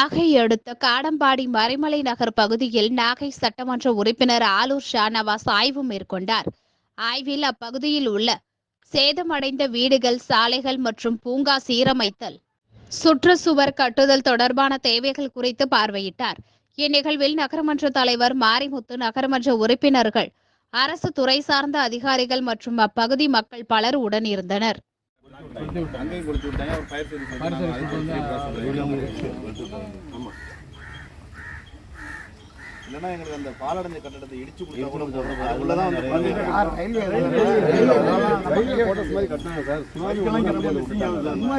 நாகை அடுத்த காடம்பாடி மறைமலை நகர் பகுதியில் நாகை சட்டமன்ற உறுப்பினர் ஆலூர் ஷா நவாஸ் ஆய்வு மேற்கொண்டார். ஆய்வில் அப்பகுதியில் உள்ள சேதமடைந்த வீடுகள் சாலைகள் மற்றும் பூங்கா சீரமைத்தல் சுற்றுச்சுவர் கட்டுதல் தொடர்பான தேவைகள் குறித்து பார்வையிட்டார். இந்நிகழ்வில் நகரமன்ற தலைவர் மாரிமுத்து நகரமன்ற உறுப்பினர்கள் அரசு துறை சார்ந்த அதிகாரிகள் மற்றும் அப்பகுதி மக்கள் பலர் உடன் இருந்தனர் அங்கேயும் கொடுத்து விட்டாங்க ஃபயர் சர்வீஸ் இல்லைன்னா எங்களுக்கு அந்த பாலடைஞ்ச கட்டடத்தை இடிச்சு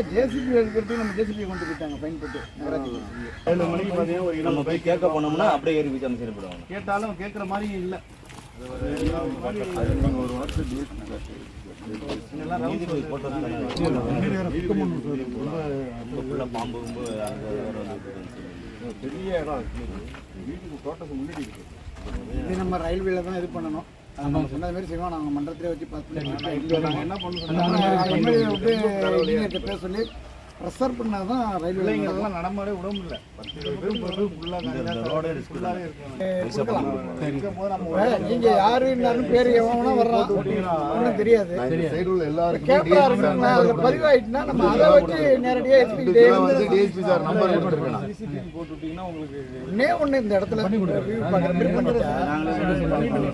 ஜேசிபி எடுக்கிறதுக்கு நம்ம ஜேசிபி கொண்டு போயிட்டாங்க ஃபைன் போட்டு ஏழு மணிக்கு பார்த்தீங்கன்னா ஒரு நம்ம போய் கேட்க போனோம்னா அப்படியே ஏறி வச்சு போடுவாங்க கேட்டாலும் கேட்குற மாதிரி இல்லை. பாம்பு பெரிய இடம் வீட்டுக்கு தோட்டத்துக்கு முன்னாடி இது நம்ம ரயில்வேல தான் இது பண்ணணும். நம்ம சொன்னது மாதிரி செய்வோம் நாங்கள் மன்றத்திலே வச்சு பார்த்து என்ன பண்ண எம்எல்ஏ விட்டு இன்ஜினியர்கிட்ட பேச சொல்லி ப்ரெஷர் பண்ணால் தான் ரயில்வே பிள்ளைங்களுக்கெல்லாம் நடமாடே விட முடியல பத்து பேரும் நீங்கள் யாரு இருந்தாலும் பேர் எவனா வர்றான். ஒன்றும் தெரியாது. கேமரா இருக்குன்னா அதில் பதிவாயிட்டுனா நம்ம அதை வச்சு நேரடியாக டிஎஸ்பி சார் நம்பர் கொடுத்துருக்கேன் சிசிடிவி போட்டு விட்டீங்கன்னா உங்களுக்கு ஒன்னே ஒன்று இந்த இடத்துல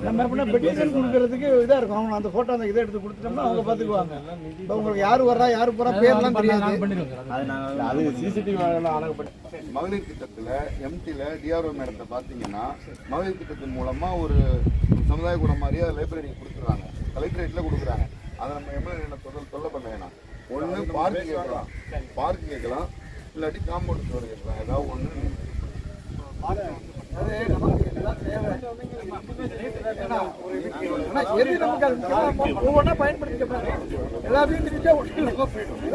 நம்ம எப்படின்னா பெட்டிஷன் கொடுக்கறதுக்கு இதாக இருக்கும். அவங்க அந்த ஃபோட்டோ அந்த இதை எடுத்து கொடுத்துட்டோம்னா அவங்க பார்த்துக்குவாங்க. இப்போ உங்களுக்கு யார் வர்றா யார் போகிறா பேர்லாம் தெரியாது. அது சிசிடிவி மகளிர் திட்டத்தில் எம்டியில் டிஆர்ஓ மேடத்தை பார்த்தீங்கன்னா மகளிர் திட்டத்தின் மூலமாக ஒரு சமுதாய கூடம் மாதிரியே லைப்ரரி கொடுத்துருவாங்க கலெக்டரேட்டில் கொடுக்குறாங்க. அதை நம்ம எம்எல்ஏ தொல்லை தொல்லை பண்ண வேணாம். ஒன்று பார்க் கேட்கலாம். பார்க் கேட்கலாம். இல்லாட்டி காம்பவுண்ட் ஸ்டோர் கேட்கலாம் ஏதாவது ஒன்று எது நமக்கு அது ஒவ்வொன்றா பயன்படுத்திக்க எல்லாத்தையும் தெரிஞ்சா ஒன்று போயிடும்.